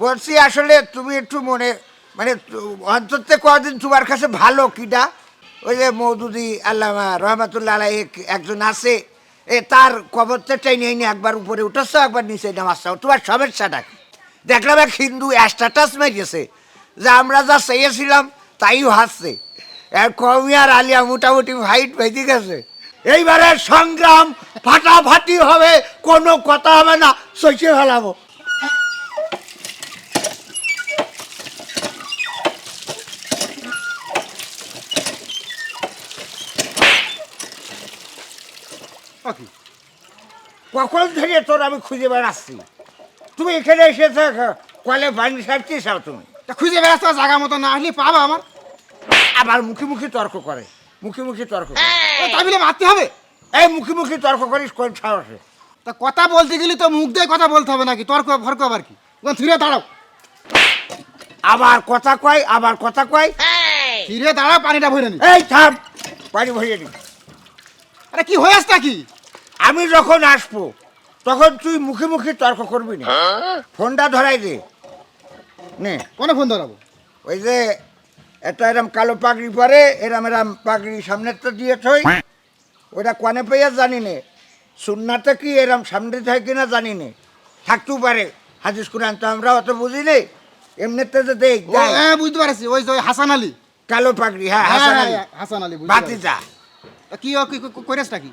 বলছি আসলে তুমি একটু মনে মানে অন্তত কদিন তোমার কাছে ভালো কিটা ওই যে মৌদুদি আল্লামা রহমাতুল্লাহ আলাই একজন আছে, এ তার কবরটা নিয়ে নিয়ে একবার উপরে উঠেছ, একবার নিচে নামাচ্ছ। তোমার সমস্যাটা কি? দেখলাম এক হিন্দু স্ট্যাটাস মেরিয়েছে যে আমরা যা চেয়েছিলাম, তাই হাসছে। আর কমি আর আলিয়া মোটামুটি ফাইট বেঁধে গেছে। এইবারে সংগ্রাম ফাটাফাটি হবে, কোনো কথা হবে না, সইছে ফেলাবো। কখন থেকে তোর আমি খুঁজে বেড়াচ্ছি? তুমি এখানে এসে থাকো কলে পানি সারছিস তুমি? তা খুঁজে বেড়াচ্ছ জায়গা মতো না আসলে পাবা আমার। আবার মুখে মুখে তর্ক করে মুখে মুখে তর্ক করে। এ, তাই বলে মারতে হবে? এই মুখে মুখে তর্ক করিস কোন সাহসে? তা কথা বলতে গেলে তো মুখ দিয়ে কথা বলতে হবে নাকি? তর্ক ফর্ক আবার কি? ফিরে দাঁড়াও। আবার কথা কয় আবার কথা কয়। ফিরে দাঁড়াও পানিটা ভরে নি। এই থাম পানি ভরে দিবি আরে কি হয়ে আসছে কি আমি যখন আসব তখন তুই মুখে মুখে তর্ক করবি না। ফোনটা ধরাই দে। নে। কোনে ফোন ধরাবো? ওই যে একটা এরম কালো পাগড়ি পরে এরম এরম পাগড়ি সামনে তো দিয়ে থই। ওটা কনে পেয়ে জানি নে। সুন্নাতে কি এরম সামনে থাকে কিনা জানি নে। থাকতেও পারে। হাদিস কোরআন তো আমরা অত বুঝি নে। এমনিতে যে দেখ হ্যাঁ বুঝতে পারছি। ওই যে ওই হাসান আলী। কালো পাগড়ি হ্যাঁ হ্যাঁ, হাসান হ্যাঁ, আলী হাসান আলী ও কি করেছটা কি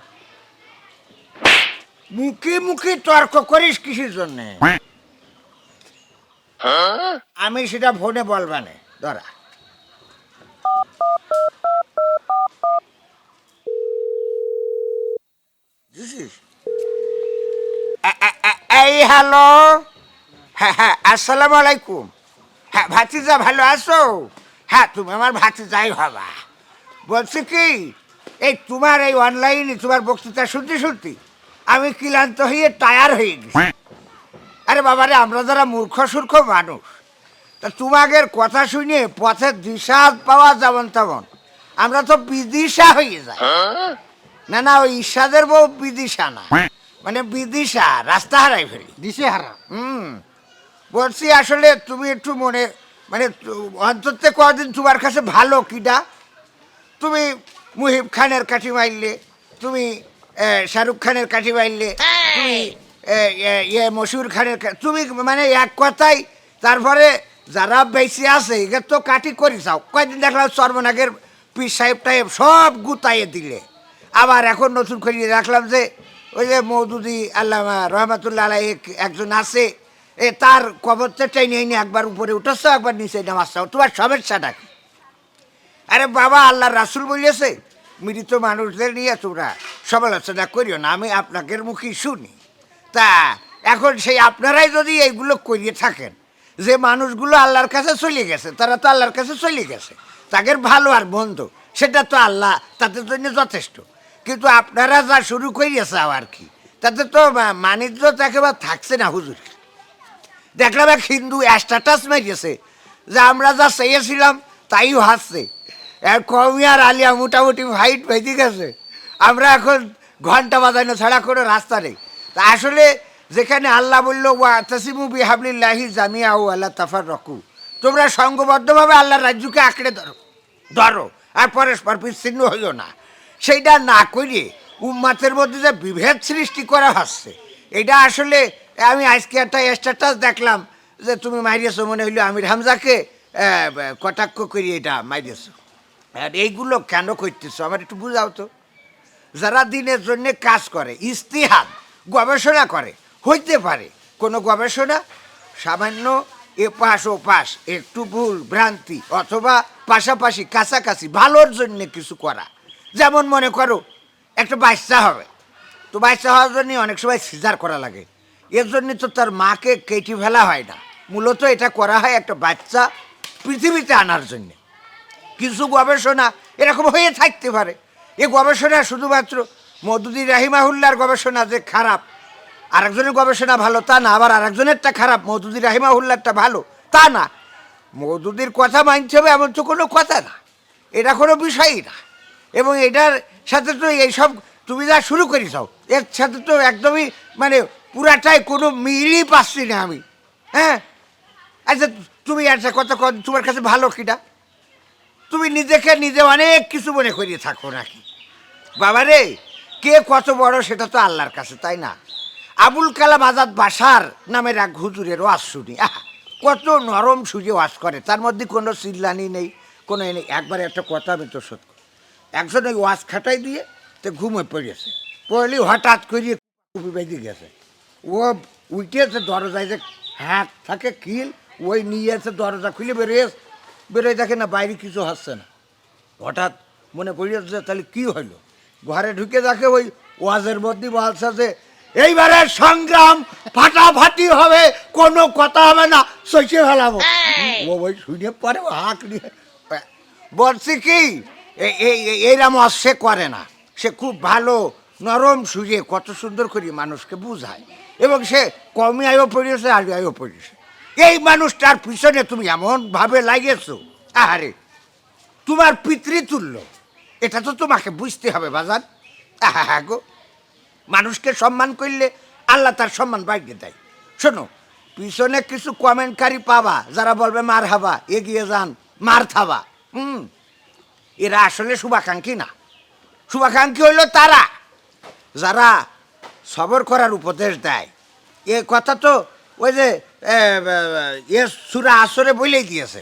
মুখে মুখে তর্ক করিস কিসের জন্য? আমি সেটা ফোনে বলবানে ধরা। এই হ্যালো। হ্যাঁ হ্যাঁ আসসালামু আলাইকুম। হ্যাঁ ভাতিজা ভালো আছো? হ্যাঁ তুমি আমার ভাতিজাই হবা। বলছি কি এই তোমার এই অনলাইনে তোমার বক্তৃতা শুনতে শুনতে আমি ক্লান্ত হয়ে টায়ার হয়ে গেছি। আরে বাবারে আমরা যারা মূর্খ সূর্খ মানুষ তা তোমাদের কথা শুনে পথের দিশা পাওয়া যেমন তেমন। আমরা তো বিদিশা হয়ে যাই। না না ওই ঈর্ষাদের বউ বিদিশা না। মানে বিদিশা রাস্তা হারাই ফেলি। দিশে হারা। হুম। বলছি আসলে তুমি একটু মনে মানে অন্তত কদিন তোমার কাছে ভালো কিটা তুমি মুহিব খানের কাঠি মারলে তুমি শাহরুখ খানের কাঠি মারলে তুমি ইয়ে মশুর খানের তুমি মানে এক কথাই তারপরে যারা বেশি আছে একে তো কাটি করি চাও কয়দিন দেখলাম সর্বনাগের পীর সাহেব টাইপ সব গুতাইয়ে দিলে। আবার এখন নতুন করে রাখলাম যে ওই যে মৌদুদি আল্লামা রহমাতুল্লাহ আলাই এক- একজন আছে এ তার কবরতে নিয়ে নিয়ে একবার উপরে উঠেছ একবার নিচে নামাচ্ছ তোমার সমস্যাটা কি? আরে বাবা, আল্লাহ রাসুল বলিয়েছে, মৃত মানুষদের নিয়ে তোমরা সমালোচনা করিও না, আমি আপনাদের মুখেই শুনি। তা এখন সেই আপনারাই যদি এইগুলো করিয়ে থাকেন, যে মানুষগুলো আল্লাহর কাছে চলে গেছে, তারা তো আল্লাহর কাছে চলে গেছে, তাদের ভালো আর মন্দ, সেটা তো আল্লাহ, তাদের জন্য যথেষ্ট। কিন্তু আপনারা যা শুরু করিয়েছে আর কি, তাতে তো মানিজ্য একেবারে থাকছে না হুজুর। দেখলাম এক হিন্দু স্ট্যাটাস মেরিয়েছে যে আমরা যা চেয়েছিলাম তাই হাসছে আর আলিয়া মোটামুটি ফাইট বেঁধে গেছে। আমরা এখন ঘণ্টা বাজানো ছাড়া কোনো রাস্তা নেই। তা আসলে যেখানে আল্লাহ বলল, ওয়া তাসিমু বিহাবলিল্লাহি জামিয়া ও আল্লাহ তাফার রকু তোমরা সঙ্গবদ্ধভাবে আল্লাহর রাজ্যকে আঁকড়ে ধরো ধরো, আর পরস্পর বিচ্ছিন্ন হইও না। সেইটা না করিয়ে উম্মাতের মধ্যে যে বিভেদ সৃষ্টি করা হচ্ছে, এটা আসলে আমি আজকে একটা স্ট্যাটাস দেখলাম যে তুমি মারিয়েছো মনে হইল আমির হামজাকে কটাক্ষ করি এটা মারিয়েছো আর এইগুলো কেন করতেছ? আমার একটু বুঝাও তো। যারা দিনের জন্য কাজ করে, ইস্তিহাদ, গবেষণা করে, হইতে পারে। কোনো গবেষণা? সামান্য এ পাশ ও পাশ একটু ভুল, ভ্রান্তি, অথবা পাশাপাশি কাছাকাছি, ভালোর জন্য কিছু করা। যেমন মনে করো, একটা বাচ্চা হবে। তো বাচ্চা হওয়ার জন্য অনেক সময় সিজার করা লাগে। এর জন্য তো তার মাকে কেটে ফেলা হয় না। মূলত এটা করা হয় একটা বাচ্চা পৃথিবীতে আনার জন্যে। কিছু গবেষণা এরকম হয়ে থাকতে পারে। এ গবেষণা শুধুমাত্র মধুদি রাহিমাহুল্লার গবেষণা যে খারাপ, আরেকজনের গবেষণা ভালো তা না, আবার আরেকজনেরটা খারাপ মধুদি রাহিমাহুল্লারটা ভালো তা না। মধুদির কথা মানতে হবে এমন তো কোনো কথা না, এটা কোনো বিষয়ই না। এবং এটার সাথে তো এইসব তুমি যা শুরু করেছ এর সাথে তো একদমই মানে পুরাটাই কোনো মিলই পাচ্ছি না আমি। হ্যাঁ? আচ্ছা তুমি একটা কথা তোমার কাছে ভালো কিনা? তুমি নিজেকে নিজে অনেক কিছু মনে করিয়ে থাকো নাকি? বাবা রে কে কত বড় সেটা তো আল্লাহর কাছে, তাই না? আবুল কালাম আজাদ বাসার নামের এক হুজুরের ওয়াজ শুনি। কত নরম সুজে ওয়াজ করে, তার মধ্যে কোনো চিল্লানি নেই, কোনো নেই। একবার একটা কথা আমি তো সত্য একজন ওই ওয়াজ খাটাই দিয়ে তো ঘুমে পড়েছে। পড়লি হঠাৎ করিয়ে কুপি বেঁধে গেছে। ও উঠেছে দরজায় যে হাত থাকে, কিল, ওই নিয়ে এসে দরজা খুলে বেরিয়ে বেরোয় দেখে না বাইরে কিছু হচ্ছে না। হঠাৎ মনে পড়িয়েছে যে তাহলে কি হইল? ঘরে ঢুকে দেখে ওই ওয়াজের মধ্যে বলছে যে এইবারে সংগ্রাম ফাটাফাটি হবে কোনো কথা হবে না সইছে ফেলাবো। ও ওই শুনে পরে হাঁক নিয়ে বলছি কি এইরাম সে করে না। সে খুব ভালো নরম সুজে কত সুন্দর করে মানুষকে বুঝায়। এবং সে কমই আয়ও পড়িয়েছে আর আয়ও পড়িয়েছে। এই মানুষটার পিছনে তুমি এমনভাবে লাগিয়েছো? আহারে, তোমার পিতৃতুল্য, এটা তো তোমাকে বুঝতে হবে বাজার হ্যাঁ গো, মানুষকে সম্মান করলে আল্লাহ তার সম্মান বাড়িয়ে দেয়। শোনো, পিছনে কিছু কমেন্টকারী পাবা, যারা বলবে, মার হাবা, এগিয়ে যান, মার থাবা। হুম, এরা আসলে শুভাকাঙ্ক্ষী না। শুভাকাঙ্ক্ষী হইল তারা, যারা সবর করার উপদেশ দেয়। এ কথা তো ওই যে, এ সুরা আসরে বলেই দিয়েছে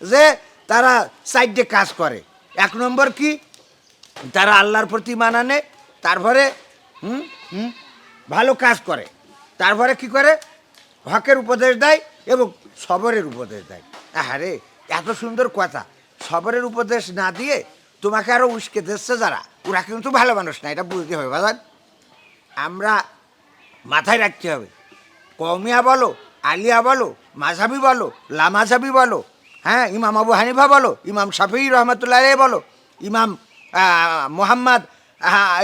যে তারা সাইডে কাজ করে। এক নম্বর কি? তারা আল্লাহর প্রতি মানানে তারপরে, হুম হুম, ভালো কাজ করে। তারপরে কি করে? হকের উপদেশ দেয় এবং সবরের উপদেশ দেয়। আরে এত সুন্দর কথা। সবরের উপদেশ না দিয়ে তোমাকে আরও উস্কে দিচ্ছে যারা, ওরা কিন্তু ভালো মানুষ না, এটা বুঝতে হবে বাজার আমরা মাথায় রাখতে হবে। কৌমিয়া বলো, আলিয়া বলো মাঝাবি বলো লামাঝাবি বলো হ্যাঁ ইমাম আবু হানিফা বলো, ইমাম শাফি রহমতুল্লাহ বলো, ইমাম মোহাম্মদ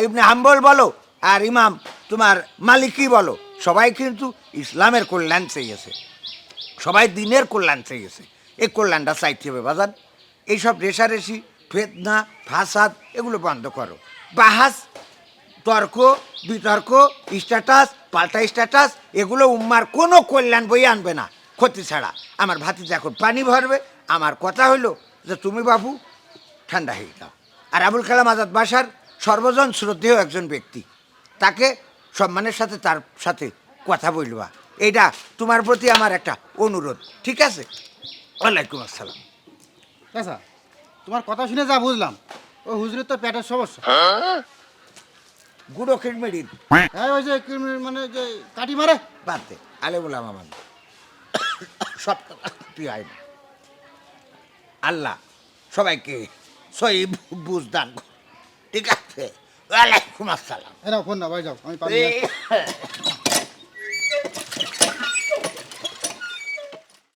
ইবনে হাম্বল বলো, আর ইমাম তোমার মালিকই বলো। সবাই কিন্তু ইসলামের কল্যাণ চেয়েছে সবাই দিনের কল্যাণ চেয়েছে এই কল্যাণটা চাইতে হবে বাজার এইসব রেশারেশি, ফেতনা, ফাসাদ, এগুলো বন্ধ করো। বাহাস, তর্ক, বিতর্ক, স্ট্যাটাস পাল্টা স্ট্যাটাস এগুলো উম্মার কোনো কল্যাণ বই আনবে না ক্ষতি ছাড়া। আমার ভাতিজা এখন পানি ভরবে। আমার কথা হলো যে তুমি বাবু ঠান্ডা হয়ে যাও। আর আবুল কালাম আজাদ বাসার সর্বজন শ্রদ্ধেয় একজন ব্যক্তি। তাকে সম্মানের সাথে তার সাথে কথা বলবা। এইটা তোমার প্রতি আমার একটা অনুরোধ। ঠিক আছে? ওয়ালাইকুম আসসালাম। আচ্ছা তোমার কথা শুনে যা বুঝলাম। ও হুজুরের তো পেটের সমস্যা। গুঁড়ো খিটমিড়ির হ্যাঁ ওই যে কি- মানে যে কাটি মারে পারতে আলে বললাম আমার সব তুই আয় না। আল্লাহ সবাইকে সই বুঝ দান ঠিক আছে? ওয়ালাইকুম আসসালাম। এরা ফোন না ভাই যাও আমি পারি